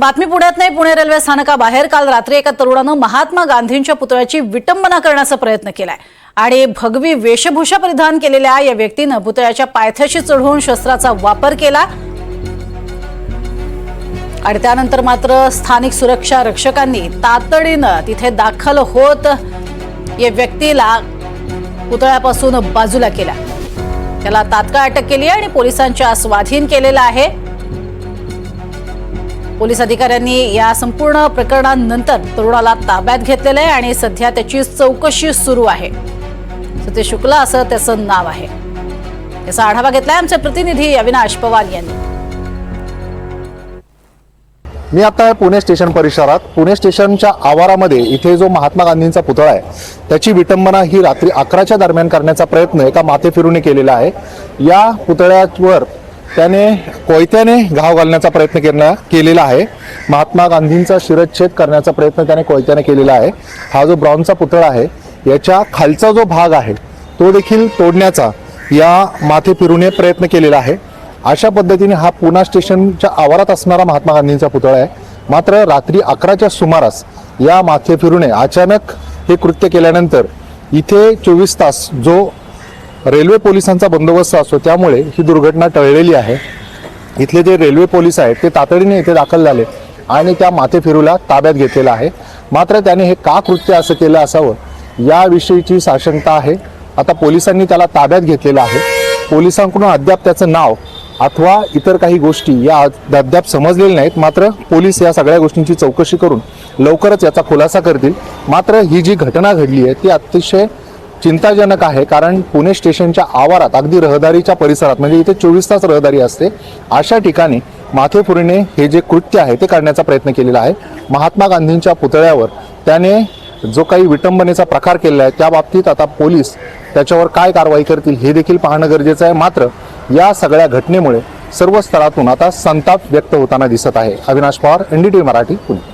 बातमी पुण्यात नाही. पुणे रेल्वे स्थानकाबाहेर काल रात्री एका तरुणानं महात्मा गांधींच्या पुतळ्याची विटंबना करण्याचा प्रयत्न केलाय आणि भगवी वेशभूषा परिधान केलेल्या या व्यक्तीनं पुतळ्याच्या पायथ्याशी चढवून शस्त्राचा वापर केला. आणि त्यानंतर मात्र स्थानिक सुरक्षा रक्षकांनी तातडीनं तिथे दाखल होत या व्यक्तीला पुतळ्यापासून बाजूला केला. त्याला तात्काळ अटक केली आहे आणि पोलिसांच्या स्वाधीन केलेला आहे. पोलीस अधिकाऱ्यांनी या संपूर्ण प्रकरणानंतर तरुणाला ताब्यात घेतलेलं आहे आणि सध्या त्याची चौकशी सुरू आहे. सतीश शुक्ला असं त्याचं नाव आहे. याचा आढावा घेतलाय आमचे प्रतिनिधी अविनाश पवार यांनी. मी आता आहे पुणे स्टेशन परिसरात पुणे स्टेशनच्या आवारामध्ये इथे जो महात्मा गांधींचा पुतळा आहे त्याची विटंबना ही रात्री अकराच्या दरम्यान करण्याचा प्रयत्न एका माथे फिरूने केलेला आहे. या पुतळ्यावर त्याने कोयत्याने घाव घालण्याचा प्रयत्न केला केलेला आहे. महात्मा गांधींचा शिरच्छेद करण्याचा प्रयत्न त्याने कोयत्याने केलेला आहे. हा जो ब्रॉन्झचा पुतळा आहे याच्या खालचा जो भाग आहे तो देखील तोडण्याचा या माथे फिरूने प्रयत्न केलेला आहे. अशा पद्धतीने हा पुणा स्टेशनच्या आवारात असणारा महात्मा गांधींचा पुतळा आहे. मात्र रात्री अकराच्या सुमारास या माथे फिरूने अचानक हे कृत्य केल्यानंतर इथे चोवीस तास जो रेल्वे पोलिसांचा बंदोबस्त असतो त्यामुळे ही दुर्घटना टळलेली आहे. इथले जे रेल्वे पोलीस आहेत ते तातडीने इथे दाखल झाले आणि त्या माथे फिरूला ताब्यात घेतलेला आहे. मात्र त्याने हे का कृत्य असं केलं असावं याविषयीची साशंकता आहे. आता पोलिसांनी त्याला ताब्यात घेतलेलं आहे. पोलिसांकडून अद्याप त्याचं नाव अथवा इतर काही गोष्टी या अद्याप समजलेल्या नाहीत. मात्र पोलीस या सगळ्या गोष्टींची चौकशी करून लवकरच याचा खुलासा करतील. मात्र ही जी घटना घडली आहे ती अतिशय चिंताजनक आहे कारण पुणे स्टेशनच्या आवारात अगदी रहदारीच्या परिसरात म्हणजे इथे चोवीस तास रहदारी असते अशा ठिकाणी माथेपुरीने हे जे कृत्य आहे ते करण्याचा प्रयत्न केलेला आहे. महात्मा गांधींच्या पुतळ्यावर त्याने जो काही विटंबनेचा प्रकार केलेला आहे त्या बाबतीत आता पोलीस त्याच्यावर काय कारवाई करतील हे देखील पाहणं गरजेचं आहे. मात्र या सगळ्या घटनेमुळे सर्व स्तरातून आता संताप व्यक्त होताना दिसत आहे. अविनाश पवार एनडीटीव्ही मराठी पुणे.